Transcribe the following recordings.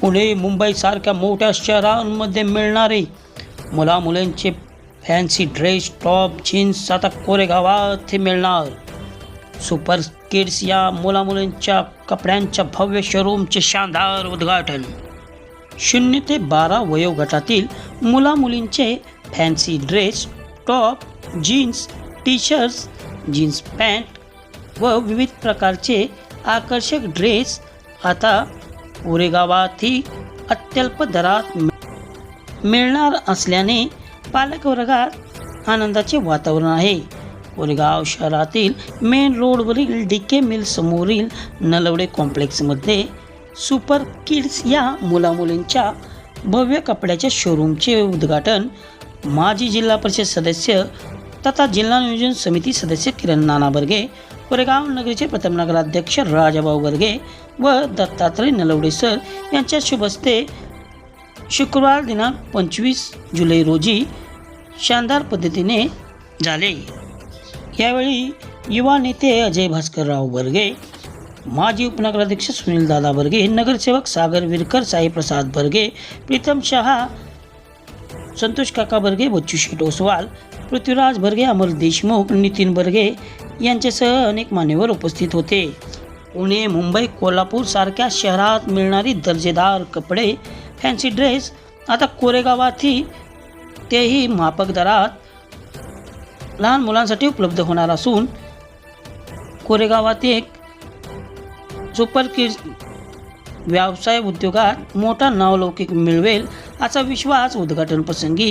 पुणे मुंबईसारख्या मोठ्या शहरांमध्ये मिळणारे मुला मुलांचे फॅन्सी ड्रेस टॉप जीन्स आता कोरेगावात हे मिळणार. सुपर किड्स या मुलामुलींच्या कपड्यांच्या भव्य शोरूमचे शानदार उद्घाटन. शून्य ते बारा वयोगटातील मुलामुलींचे fancy dress top jeans T shirts jeans pant व विविध प्रकारचे आकर्षक ड्रेस आता कोरेगावातही अत्यल्प दरात मिळणार असल्याने पालकवर्गात आनंदाचे वातावरण आहे. कोरेगाव शहरातील मेन रोडवरील डी के मिल समोरील नलवडे कॉम्प्लेक्समध्ये सुपर किड्स या मुलामुलींच्या भव्य कपड्याच्या शोरूमचे उद्घाटन माजी जिल्हा परिषद सदस्य तथा जिल्हा नियोजन समिती सदस्य किरण नाना बर्गे कोरेगाव नगरीचे प्रथम नगराध्यक्ष राजाभाऊ गर्गे व दत्तात्रय नलवडे सर यांच्या शुभ हस्ते शुक्रवार दिनांक पंचवीस जुलै रोजी शानदार पद्धतीने झाले. यावेळी युवा नेते अजय भास्करराव बर्गे माजी उपनगराध्यक्ष सुनील दादा बर्गे नगरसेवक सागर विरकर साईप्रसाद बर्गे प्रीतम शहा संतोष काका बर्गे बच्चू शेट ओसवाल पृथ्वीराज बर्गे अमर देशमुख नितीन बर्गे यांच्यासह अनेक मान्यवर उपस्थित होते. पुणे मुंबई कोल्हापूर सारख्या शहरात मिळणारी दर्जेदार कपडे फॅन्सी ड्रेस आता कोरेगावातही तेही माफक दरात लहान मुलांसाठी उपलब्ध होणार असून कोरेगावात एक सुपर किड्स व्यवसाय उद्योगात मोठा नावलौकिक मिळवेल असा विश्वास उद्घाटन प्रसंगी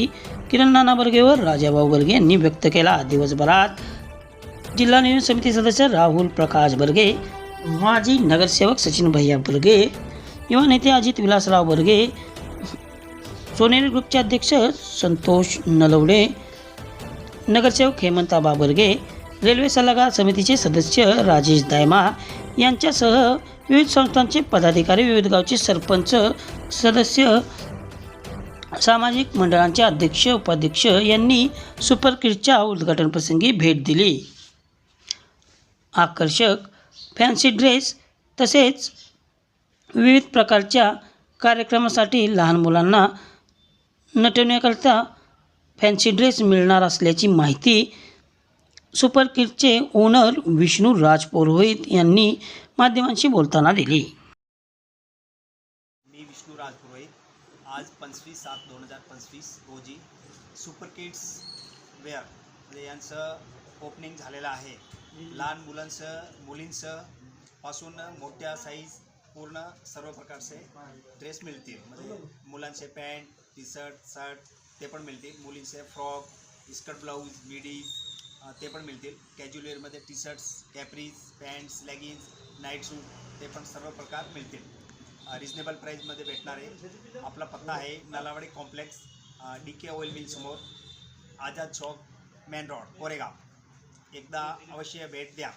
किरण नाना बर्गेवर राजाभाऊ बर्गे यांनी व्यक्त केला. दिवसभरात जिल्हा नियोजन समिती सदस्य राहुल प्रकाश बर्गे माजी नगरसेवक सचिन भैया बर्गे युवा नेते अजित विलासराव बर्गे सोनेरी ग्रुपचे अध्यक्ष संतोष नलवडे नगरसेवक हेमंताबा बर्गे रेल्वे सल्लागार समितीचे सदस्य राजेश दायमा यांच्यासह विविध संस्थांचे पदाधिकारी विविध गावचे सरपंच सदस्य सामाजिक मंडळांचे अध्यक्ष उपाध्यक्ष यांनी सुपर उद्घाटनप्रसंगी भेट दिली. आकर्षक फॅन्सी ड्रेस तसेच विविध प्रकारच्या कार्यक्रमासाठी लहान मुलांना नटवण्याकरता फॅन्सी ड्रेस मिळणार असल्याची माहिती सुपर किटचे ओनर विष्णू राज पुरोहित यांनी माध्यमांशी बोलताना दिली. आज पंचवीस सात दोन हजार पंचवीस रोजी सुपर किड्स वेअर म्हणजे यांचं ओपनिंग झालेलं आहे. लहान मुलांचं मुलींचं पासून मोठ्या साईज पूर्ण सर्व प्रकारचे ड्रेस मिळतील. म्हणजे मुलांचे पॅन्ट टी शर्ट शर्ट ते पण मिळतील. मुलींचे फ्रॉक स्कर्ट ब्लाऊज मिडी ते पण मिळतील. कॅज्युअलवेअरमध्ये T shirts capris pants leggings night suit ते पण सर्व प्रकार मिळतील. रिजनेबल प्राईजमध्ये भेटणार आहे. आपला पत्ता आहे Nalawadi complex D K oil mill समोर आझाद चौक मेन रोड कोरेगाव. एकदा अवश्य भेट द्या.